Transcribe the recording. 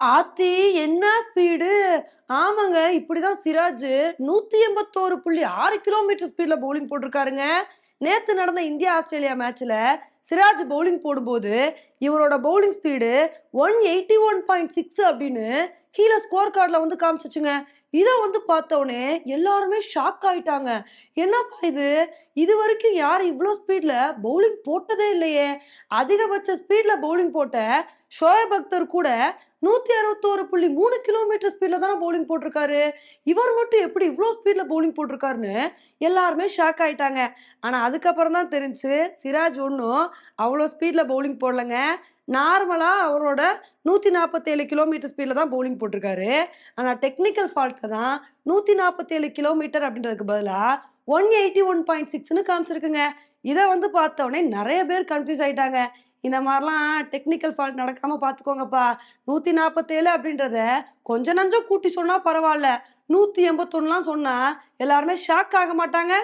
ஆத்தி என்ன ஸ்பீடு ஆமாங்க இப்படிதான் சிராஜ் நூத்தி எண்பத்தோரு புள்ளி ஆறு கிலோமீட்டர் ஸ்பீட்ல பவுலிங் போட்டிருக்காருங்க. நேத்து நடந்த இந்தியா ஆஸ்திரேலியா மேட்ச்ல சிராஜ் பவுலிங் போடும்போது இவரோட bowling speed one eighty one point six அப்படின்னு கீழே ஸ்கோர் கார்டில் வந்து காமிச்சிச்சுங்க. இதை வந்து பார்த்தோன்னே எல்லாருமே ஷாக் ஆயிட்டாங்க. என்னப்பா இது? இது வரைக்கும் யார் இவ்வளோ ஸ்பீடில் பவுலிங் போட்டதே இல்லையே. அதிகபட்ச ஸ்பீடில் பவுலிங் போட்ட ஷோயப் அக்தர் கூட நூற்றி அறுபத்தோரு புள்ளி மூணு கிலோமீட்டர் ஸ்பீடில் தானே பவுலிங் போட்டிருக்காரு. இவர் மட்டும் எப்படி இவ்வளோ ஸ்பீடில் பவுலிங் போட்டிருக்காருன்னு எல்லாருமே ஷாக் ஆயிட்டாங்க. ஆனால் அதுக்கப்புறம் தான் தெரிஞ்சு சிராஜ் ஒன்றும் அவ்வளோ ஸ்பீடில் பவுலிங் போடலைங்க. நார்மலாக அவரோட நூற்றி நாற்பத்தேழு கிலோமீட்டர் ஸ்பீடில் தான் பவுலிங் போட்டிருக்காரு. ஆனால் டெக்னிக்கல் ஃபால்ட்டை தான் நூற்றி நாற்பத்தேழு கிலோமீட்டர் அப்படின்றதுக்கு பதிலாக ஒன் எயிட்டி ஒன் பாயிண்ட் சிக்ஸ்னு காமிச்சிருக்குங்க. இதை வந்து பார்த்தோடனே நிறைய பேர் கன்ஃபியூஸ் ஆகிட்டாங்க இந்த மாதிரிலாம் டெக்னிக்கல் ஃபால்ட் நடக்காமல் பார்த்துக்கோங்கப்பா. நூற்றி நாற்பத்தேழு அப்படின்றத கொஞ்சம் நஞ்சம் கூட்டி சொன்னால் பரவாயில்ல. நூற்றி எண்பத்தொன்னுலாம் சொன்னால் எல்லாருமே ஷாக் ஆக மாட்டாங்க.